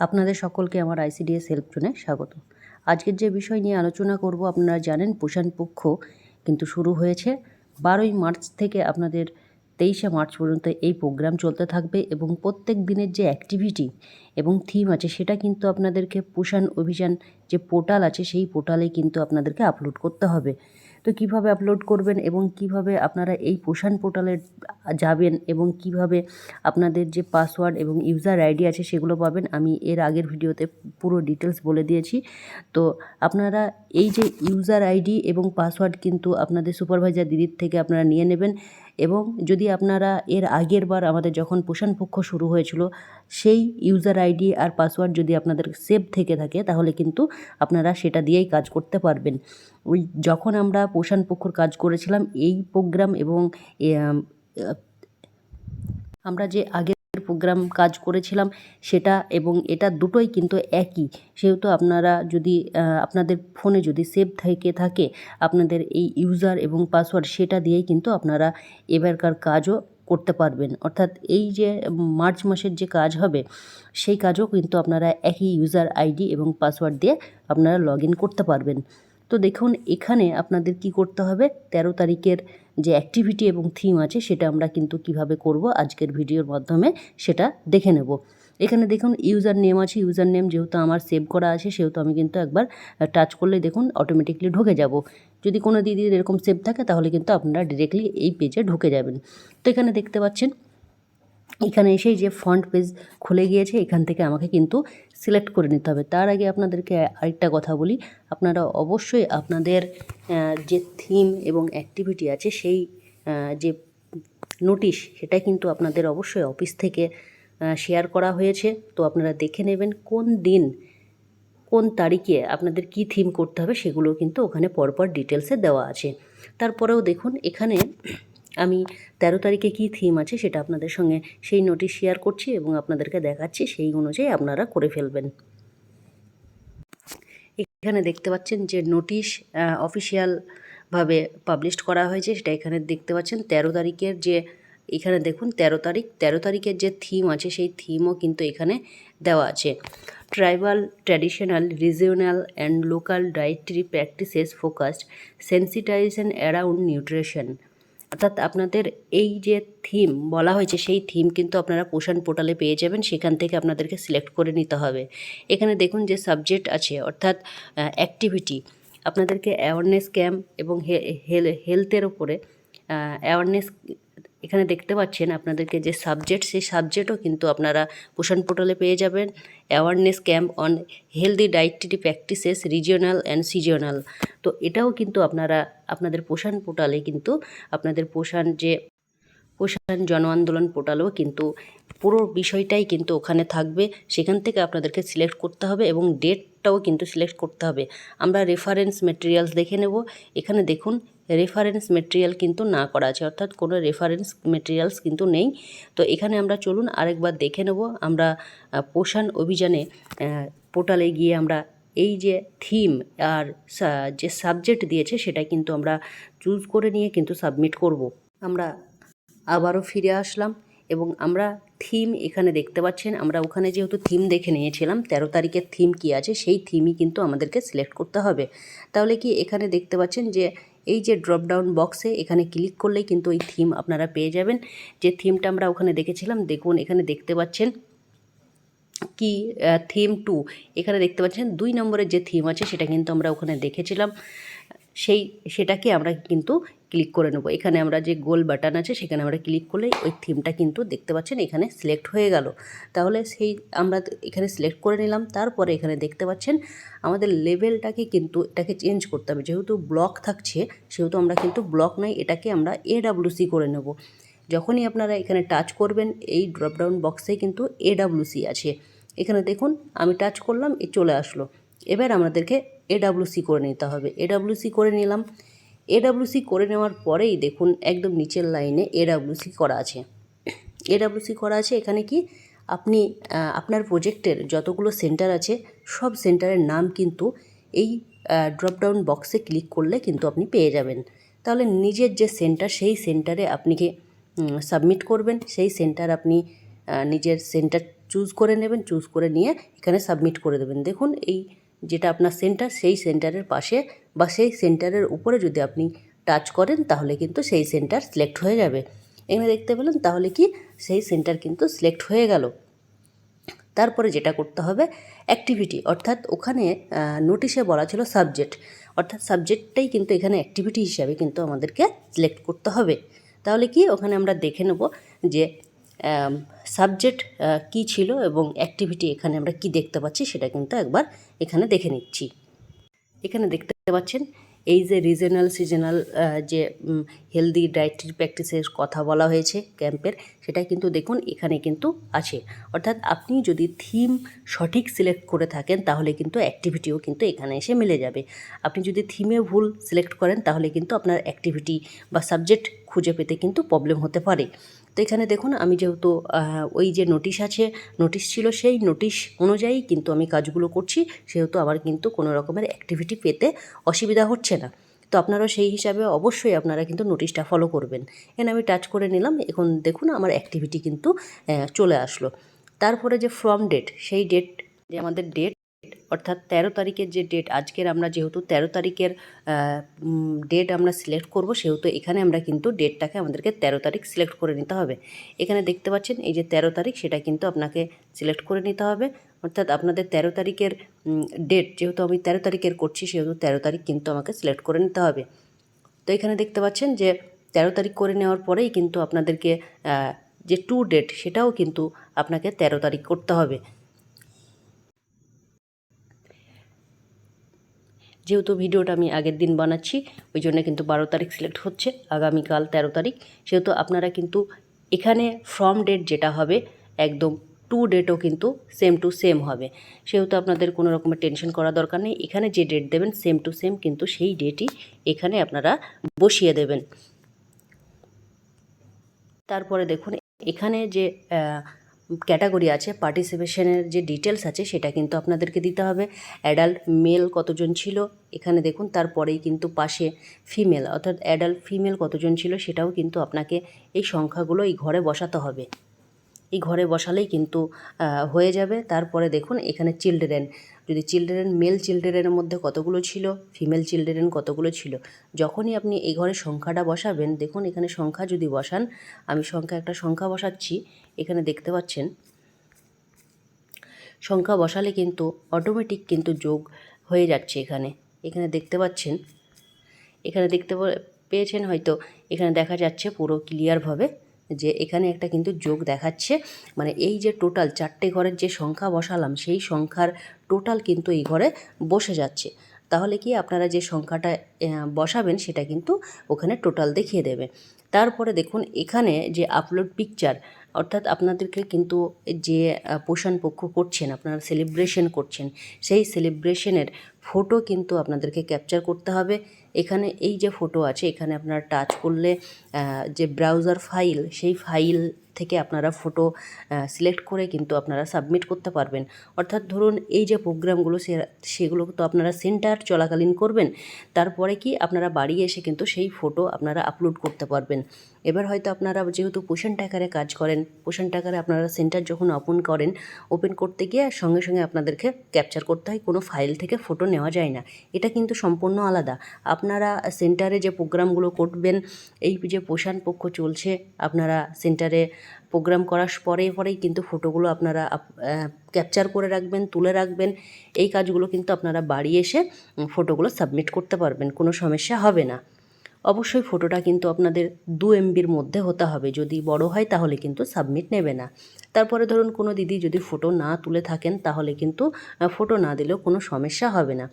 আপনাদের সকলকে আমার আইসিডিএস হেল্প জোনে স্বাগত। আজকের যে বিষয় নিয়ে আলোচনা করব, আপনারা জানেন পোষণ পক্ষ কিন্তু শুরু হয়েছে। বারোই মার্চ থেকে আপনাদের তেইশে মার্চ পর্যন্ত এই প্রোগ্রাম চলতে থাকবে এবং প্রত্যেক দিনের যে অ্যাক্টিভিটি এবং থিম আছে, সেটা কিন্তু আপনাদেরকে পোষণ অভিযান যে পোর্টাল আছে, সেই পোর্টালে কিন্তু আপনাদেরকে আপলোড করতে হবে। তো কীভাবে আপলোড করবেন এবং কীভাবে আপনারা এই পোষণ পোর্টালে যাবেন এবং কীভাবে আপনাদের যে পাসওয়ার্ড এবং ইউজার আইডি আছে সেগুলো পাবেন, আমি এর আগের ভিডিওতে পুরো ডিটেলস বলে দিয়েছি। তো আপনারা এই যে ইউজার আইডি এবং পাসওয়ার্ড কিন্তু আপনাদের সুপারভাইজার দিদির থেকে আপনারা নিয়ে নেবেন। এবং যদি আপনারা এর আগের বার আমাদের যখন পোষণ পক্ষ শুরু হয়েছিল, সেই ইউজার আইডি আর পাসওয়ার্ড যদি আপনাদের সেভ থেকে থাকে, তাহলে কিন্তু আপনারা সেটা দিয়েই কাজ করতে পারবেন। ওই যখন আমরা পোষণ পক্ষর কাজ করেছিলাম, এই প্রোগ্রাম এবং আমরা যে আগের প্রোগ্রাম কাজ করেছিলাম, সেটা এবং এটা দুটোই কিন্তু একই। সেহেতু আপনারা যদি আপনাদের ফোনে যদি সেভ থেকে থাকে, আপনাদের এই ইউজার এবং পাসওয়ার্ড সেটা দিয়েই কিন্তু আপনারা এবারকার কাজও করতে পারবেন। অর্থাৎ এই যে মার্চ মাসের যে কাজ হবে, সেই কাজও কিন্তু আপনারা একই ইউজার আইডি এবং পাসওয়ার্ড দিয়ে আপনারা লগ করতে পারবেন। তো দেখুন, এখানে আপনাদের কি করতে হবে? তেরো তারিখের যে অ্যাক্টিভিটি এবং থিম আছে, সেটা আমরা কিন্তু কীভাবে করব আজকের ভিডিওর মাধ্যমে, সেটা দেখে নেব। এখানে দেখুন ইউজার নেম আছে ইউজার নেম যেহেতু আমার সেভ করা আছে, সেহেতু আমি কিন্তু একবার টাচ করলে দেখুন অটোমেটিকলি ঢুকে যাব। যদি কোনো দিদির এরকম সেভ থাকে, তাহলে কিন্তু আপনারা ডিরেক্টলি এই পেজে ঢুকে যাবেন। তো এখানে দেখতে পাচ্ছেন এখানে এসেই যে ফ্রন্ট পেজ খুলে গিয়েছে, এখান থেকে আমাকে কিন্তু সিলেক্ট করে নিতে হবে। তার আগে আপনাদেরকে আরেকটা কথা বলি। আপনারা অবশ্যই আপনাদের যে থিম এবং অ্যাক্টিভিটি আছে, সেই যে নোটিশ সেটা কিন্তু আপনাদের অবশ্যই অফিস থেকে শেয়ার করা হয়েছে। তো আপনারা দেখে নেবেন কোন দিন, কোন তারিখে আপনাদের কি থিম করতে হবে, সেগুলো কিন্তু ওখানে পরপর ডিটেলসে দেওয়া আছে। তারপরেও দেখুন, এখানে আমি তেরো তারিখে কী থিম আছে সেটা আপনাদের সঙ্গে সেই নোটিশ শেয়ার করছি এবং আপনাদেরকে দেখাচ্ছি সেই অনুযায়ী আপনারা করে ফেলবেন। এখানে দেখতে পাচ্ছেন যে নোটিশ অফিসিয়ালভাবে পাবলিশ করা হয়েছে, সেটা এখানে দেখতে পাচ্ছেন। তেরো তারিখের যে, এখানে দেখুন, তেরো তারিখ, তেরো তারিখের যে থিম আছে, সেই থিমও কিন্তু এখানে দেওয়া আছে। Tribal traditional regional and local dietary practices focused sensitisation around nutrition অর্থাৎ আপনাদের এই যে থিম বলা হয়েছে, সেই থিম কিন্তু আপনারা পোষণ পোর্টালে পেয়ে যাবেন। সেখান থেকে আপনাদেরকে সিলেক্ট করে নিতে হবে। এখানে দেখুন যে সাবজেক্ট আছে, অর্থাৎ অ্যাক্টিভিটি আপনাদেরকে অ্যাওয়ারনেস ক্যাম্প এবং হেলথের ওপরে অ্যাওয়ারনেস এখানে দেখতে পাচ্ছেন আপনাদেরকে যে সাবজেক্ট সেই সাবজেক্টও কিন্তু আপনারা পোষণ পোর্টালে পেয়ে যাবেন। Awareness camp on healthy dietary practices regional and seasonal তো এটাও কিন্তু আপনারা, আপনাদের পোষণ পোর্টালে কিন্তু আপনাদের পোষণ যে, পোষণ জন আন্দোলন পোর্টালেও কিন্তু পুরো বিষয়টাই কিন্তু ওখানে থাকবে। সেখান থেকে আপনাদেরকে সিলেক্ট করতে হবে এবং ডেটটাও কিন্তু সিলেক্ট করতে হবে। আমরা রেফারেন্স মেটেরিয়ালস দেখে নেব। এখানে দেখুন রেফারেন্স মেটেরিয়াল কিন্তু না করা আছে, অর্থাৎ কোনো রেফারেন্স মেটেরিয়ালস কিন্তু নেই। তো এখানে আমরা চলুন আরেকবার দেখে নেব। আমরা পোষণ অভিযানে পোর্টালে গিয়ে আমরা এই যে থিম আর যে সাবজেক্ট দিয়েছে সেটা কিন্তু আমরা চুজ করে নিয়ে কিন্তু সাবমিট করব। আমরা আবারও ফিরে আসলাম এবং আমরা থিম এখানে দেখতে পাচ্ছেন। আমরা ওখানে যেহেতু থিম দেখে নিয়েছিলাম, তেরো তারিখের থিম কি আছে সেই থিমই কিন্তু আমাদেরকে সিলেক্ট করতে হবে। তাহলে কি এখানে দেখতে পাচ্ছেন যে এই যে ড্রপ ডাউন বক্সে এখানে ক্লিক করলেই কিন্তু ওই থিম আপনারা পেয়ে যাবেন। যে থিমটা আমরা ওখানে দেখেছিলাম, দেখুন এখানে দেখতে পাচ্ছেন কি থিম টু এখানে দেখতে পাচ্ছেন দুই নম্বরের যে থিম আছে সেটা কিন্তু আমরা ওখানে দেখেছিলাম। সেই, সেটাকে আমরা কিন্তু ক্লিক করে নেব। এখানে আমরা যে গোল বাটন আছে, সেখানে আমরা ক্লিক করলে ওই থিমটা কিন্তু দেখতে পাচ্ছেন, এখানে সিলেক্ট হয়ে গেল। তাহলে সেই আমরা এখানে সিলেক্ট করে নিলাম। তারপরে এখানে দেখতে পাচ্ছেন, আমাদের লেভেলটাকে কিন্তু এটাকে চেঞ্জ করতে হবে। যেহেতু ব্লক থাকছে, সেহেতু আমরা কিন্তু ব্লক নয়, এটাকে আমরা এডাব্লিউসি করে নেব। যখনই আপনারা এখানে টাচ করবেন, এই ড্রপডাউন বক্সে কিন্তু এডাব্লিউসি আছে। এখানে দেখুন, আমি টাচ করলাম, এ চলে আসলো। এবার আমাদেরকে এডাব্লিউসি করে নিতে হবে। এডাব্লিউসি করে নিলাম। এডাব্লিউসি করে নেওয়ার পরেই দেখুন একদম নিচের লাইনে এডাব্লিউসি করা আছে। এডাব্লিউসি করা আছে এখানে কি আপনি আপনার প্রজেক্টের যতগুলো সেন্টার আছে, সব সেন্টারের নাম কিন্তু এই ড্রপডাউন বক্সে ক্লিক করলে কিন্তু আপনি পেয়ে যাবেন। তাহলে নিজের যে সেন্টার, সেই সেন্টারে আপনি সাবমিট করবেন। সেই সেন্টার আপনি নিজের সেন্টার চুজ করে নেবেন চুজ করে নিয়ে এখানে সাবমিট করে দেবেন। দেখুন এই যেটা আপনার সেন্টার সেই সেন্টারের পাশে বা সেই সেন্টারের উপরে যদি আপনি টাচ করেন, তাহলে কিন্তু সেই সেন্টার সিলেক্ট হয়ে যাবে। এখানে দেখতে পেলেন, তাহলে কি সেই সেন্টার কিন্তু সিলেক্ট হয়ে গেল। তারপরে যেটা করতে হবে অ্যাক্টিভিটি অর্থাৎ ওখানে নোটিশে বলা ছিল সাবজেক্ট অর্থাৎ সাবজেক্টটাই কিন্তু এখানে অ্যাক্টিভিটি হিসাবে কিন্তু আমাদেরকে সিলেক্ট করতে হবে। তাহলে কি, ওখানে আমরা দেখে নেব যে সাবজেক্ট কী ছিল এবং অ্যাক্টিভিটি এখানে আমরা কি দেখতে পাচ্ছি সেটা কিন্তু একবার এখানে দেখে নিচ্ছি। এখানে দেখতে পাচ্ছেন এই যে রিজনাল সিজনাল যে হেলদি ডায়েটারি প্র্যাকটিসের কথা বলা হয়েছে ক্যাম্পের সেটা কিন্তু দেখুন এখানে কিন্তু আছে। অর্থাৎ আপনি যদি থিম সঠিক সিলেক্ট করে থাকেন তাহলে কিন্তু অ্যাক্টিভিটিও কিন্তু এখানে এসে মিলে যাবে। আপনি যদি থিমে ভুল সিলেক্ট করেন তাহলে কিন্তু আপনার অ্যাক্টিভিটি বা সাবজেক্ট খুঁজে পেতে কিন্তু প্রবলেম হতে পারে। তো এখানে দেখুন, আমি যেহেতু ওই যে নোটিশ আছে নোটিশ ছিল সেই নোটিশ অনুযায়ী কিন্তু আমি কাজগুলো করছি, সেহেতু আবার কিন্তু কোনো রকমের অ্যাক্টিভিটি পেতে অসুবিধা হচ্ছে না। তো আপনারা সেই হিসাবে অবশ্যই আপনারা কিন্তু নোটিশটা ফলো করবেন। এখানে আমি টাচ করে নিলাম, এখন দেখুন আমার অ্যাক্টিভিটি কিন্তু চলে আসলো। তারপরে যে ফ্রম ডেট সেই ডেট যে আমাদের ডেট অর্থাৎ তেরো তারিখের যে ডেট আজকের আমরা যেহেতু তেরো তারিখের ডেট আমরা সিলেক্ট করব, সেহেতু এখানে আমরা কিন্তু ডেটটাকে আমাদেরকে তেরো তারিখ সিলেক্ট করে নিতে হবে। এখানে দেখতে পাচ্ছেন, এই যে তেরো তারিখ, সেটা কিন্তু আপনাকে সিলেক্ট করে নিতে হবে। অর্থাৎ আপনাদের তেরো তারিখের ডেট যেহেতু আমি তেরো তারিখের করছি, সেহেতু তেরো তারিখ কিন্তু আমাকে সিলেক্ট করে নিতে হবে। তো এখানে দেখতে পাচ্ছেন যে, তেরো তারিখ করে নেওয়ার পরেই কিন্তু আপনাদেরকে যে টু ডেট সেটাও কিন্তু আপনাকে তেরো তারিখ করতে হবে। যেহেতু ভিডিওটা আমি আগের দিন বানাচ্ছি, ওই জন্য কিন্তু বারো তারিখ সিলেক্ট হচ্ছে, আগামীকাল তেরো তারিখ। সেহেতু আপনারা কিন্তু এখানে ফ্রম ডেট যেটা হবে, একদম টু ডেটও কিন্তু সেম টু সেম হবে। সেহেতু আপনাদের কোনো রকমের টেনশন করা দরকার নেই, এখানে যে ডেট দেবেন সেম টু সেম কিন্তু সেই ডেটই এখানে আপনারা বসিয়ে দেবেন। তারপরে দেখুন, এখানে যে ক্যাটাগরি আছে, পার্টিসিপেশনের যে ডিটেলস আছে সেটা কিন্তু আপনাদেরকে দিতে হবে। অ্যাডাল্ট মেল কতজন ছিল, এখানে দেখুন, তারপরেই কিন্তু পাশে ফিমেল, অর্থাৎ অ্যাডাল্ট ফিমেল কতজন ছিল সেটাও কিন্তু আপনাকে এই সংখ্যাগুলো এই ঘরে বসাতে হবে। এই ঘরে বসালেই কিন্তু হয়ে যাবে। তারপরে দেখুন, এখানে চিলড্রেন। যদি চিলড্রেন, মেল চিলড্রেনের মধ্যে কতগুলো ছিল, ফিমেল চিলড্রেন কতগুলো ছিল? যখনই আপনি এই ঘরে সংখ্যাটা বসাবেন, দেখুন, এখানে সংখ্যা যদি বসান, আমি সংখ্যা, একটা সংখ্যা বসাচ্ছি, এখানে দেখতে পাচ্ছেন, সংখ্যা বসালে কিন্তু অটোমেটিক কিন্তু যোগ হয়ে যাচ্ছে এখানে। এখানে দেখতে পাচ্ছেন, এখানে দেখতে পেয়েছেন হয়তো, এখানে দেখা যাচ্ছে পুরো ক্লিয়ারভাবে যে এখানে একটা কিন্তু যোগ দেখাচ্ছে। মানে এই যে টোটাল চারটে ঘরের যে সংখ্যা বসালাম, সেই সংখ্যার টোটাল কিন্তু এই ঘরে বসে যাচ্ছে। তাহলে কি আপনারা যে সংখ্যাটা বসাবেন সেটা কিন্তু ওখানে টোটাল দেখিয়ে দেবে। তারপরে দেখুন, এখানে যে আপলোড পিকচার অর্থাৎ আপনাদেরকে কিন্তু যে পোষণ পক্ষ করছেন, আপনারা সেলিব্রেশন করছেন, সেই সেলিব্রেশনের ফটো কিন্তু আপনাদেরকে ক্যাপচার করতে হবে। এখানে এই যে ফটো আছে, এখানে আপনারা টাচ করলে যে ব্রাউজার ফাইল সেই ফাইল থেকে আপনারা ফটো সিলেক্ট করে কিন্তু আপনারা সাবমিট করতে পারবেন। অর্থাৎ ধরুন এই যে প্রোগ্রামগুলো সে, সেগুলো তো আপনারা সেন্টার চলাকালীন করবেন, তারপরে কি আপনারা বাড়ি এসে কিন্তু সেই ফটো আপনারা আপলোড করতে পারবেন। এবার হয়তো আপনারা যেহেতু পোষণ টাকারে কাজ করেন পোষণ টাকারে আপনারা সেন্টার যখন ওপেন করেন ওপেন করতে গিয়ে সঙ্গে সঙ্গে আপনাদেরকে ক্যাপচার করতে হয়, কোনো ফাইল থেকে ফটো নেওয়া যায় না। এটা কিন্তু সম্পূর্ণ আলাদা। আপনারা সেন্টারে যে প্রোগ্রামগুলো করবেন, এই যে পোষণ পক্ষ চলছে, আপনারা সেন্টারে প্রোগ্রাম করার পরে পরেই কিন্তু ফটোগুলো আপনারা ক্যাপচার করে রাখবেন, তুলে রাখবেন। এই কাজগুলো কিন্তু আপনারা বাড়ি এসে ফটোগুলো সাবমিট করতে পারবেন, কোনো সমস্যা হবে না। অবশ্যই ফটোটা কিন্তু আপনাদের দু এমবির মধ্যে হতে হবে। যদি বড় হয় তাহলে কিন্তু সাবমিট নেবে না। তারপরে ধরুন কোনো দিদি যদি ফটো না তুলে থাকেন, তাহলে কিন্তু ফটো না দিলেও কোনো সমস্যা হবে না।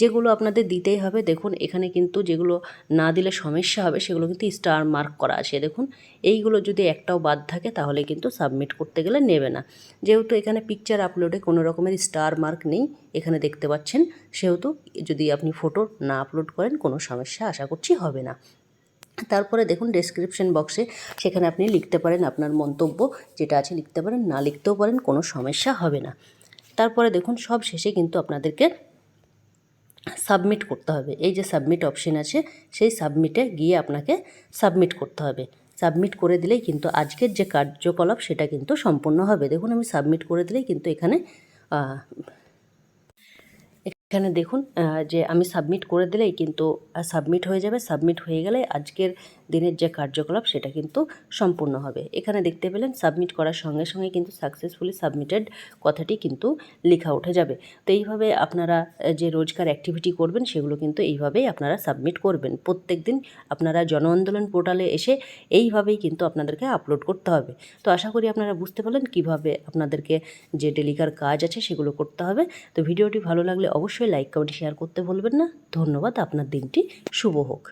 যেগুলো আপনাদের দিতেই হবে। দেখুন, এখানে কিন্তু যেগুলো না দিলে সমস্যা হবে, সেগুলো কিন্তু স্টার মার্ক করা আছে। দেখুন, এইগুলো যদি একটাও বাদ থাকে, তাহলে কিন্তু সাবমিট করতে গেলে নেবে না। যেহেতু এখানে পিকচার আপলোডে কোনো রকমের স্টার মার্ক নেই, এখানে দেখতে পাচ্ছেন, সেহেতু যদি আপনি ফটো না আপলোড করেন, কোনো সমস্যা আশা করছি হবে না। তারপরে দেখুন ডেসক্রিপশন বক্সে সেখানে আপনি লিখতে পারেন আপনার মন্তব্য, যেটা আছে লিখতে পারেন, না লিখতেও পারেন, কোনো সমস্যা হবে না। তারপরে দেখুন, সব শেষে কিন্তু আপনাদেরকে সাবমিট করতে হবে। এই যে সাবমিট অপশন আছে, সেই সাবমিটে গিয়ে আপনাকে সাবমিট করতে হবে। সাবমিট করে দিলেই কিন্তু আজকের যে কার্যকলাপ, সেটা কিন্তু সম্পূর্ণ হবে। দেখুন, আমি সাবমিট করে দিলেই কিন্তু এখানে এখানে দেখুন যে আমি সাবমিট করে দিলেই কিন্তু সাবমিট হয়ে যাবে সাবমিট হয়ে গেলে আজকের দিনের যে কার্যকলাপ সেটা কিন্তু সম্পূর্ণ হবে। এখানে দেখতে পেলেন সাবমিট করার সঙ্গে সঙ্গে কিন্তু সাকসেসফুলি সাবমিটেড কথাটি কিন্তু লেখা উঠে যাবে। তো এইভাবে আপনারা যে রোজকার অ্যাক্টিভিটি করবেন, সেগুলো কিন্তু এইভাবেই আপনারা সাবমিট করবেন। প্রত্যেক দিন আপনারা জন আন্দোলন পোর্টালে এসে এইভাবেই কিন্তু আপনাদেরকে আপলোড করতে হবে। তো আশা করি আপনারা বুঝতে পারলেন কীভাবে আপনাদেরকে যে ডেলিকার কাজ আছে সেগুলো করতে হবে। তো ভিডিওটি ভালো লাগলে অবশ্যই লাইক কমেন্ট শেয়ার করতে ভুলবেন না। ধন্যবাদ আপনার দিনটি শুভ হোক।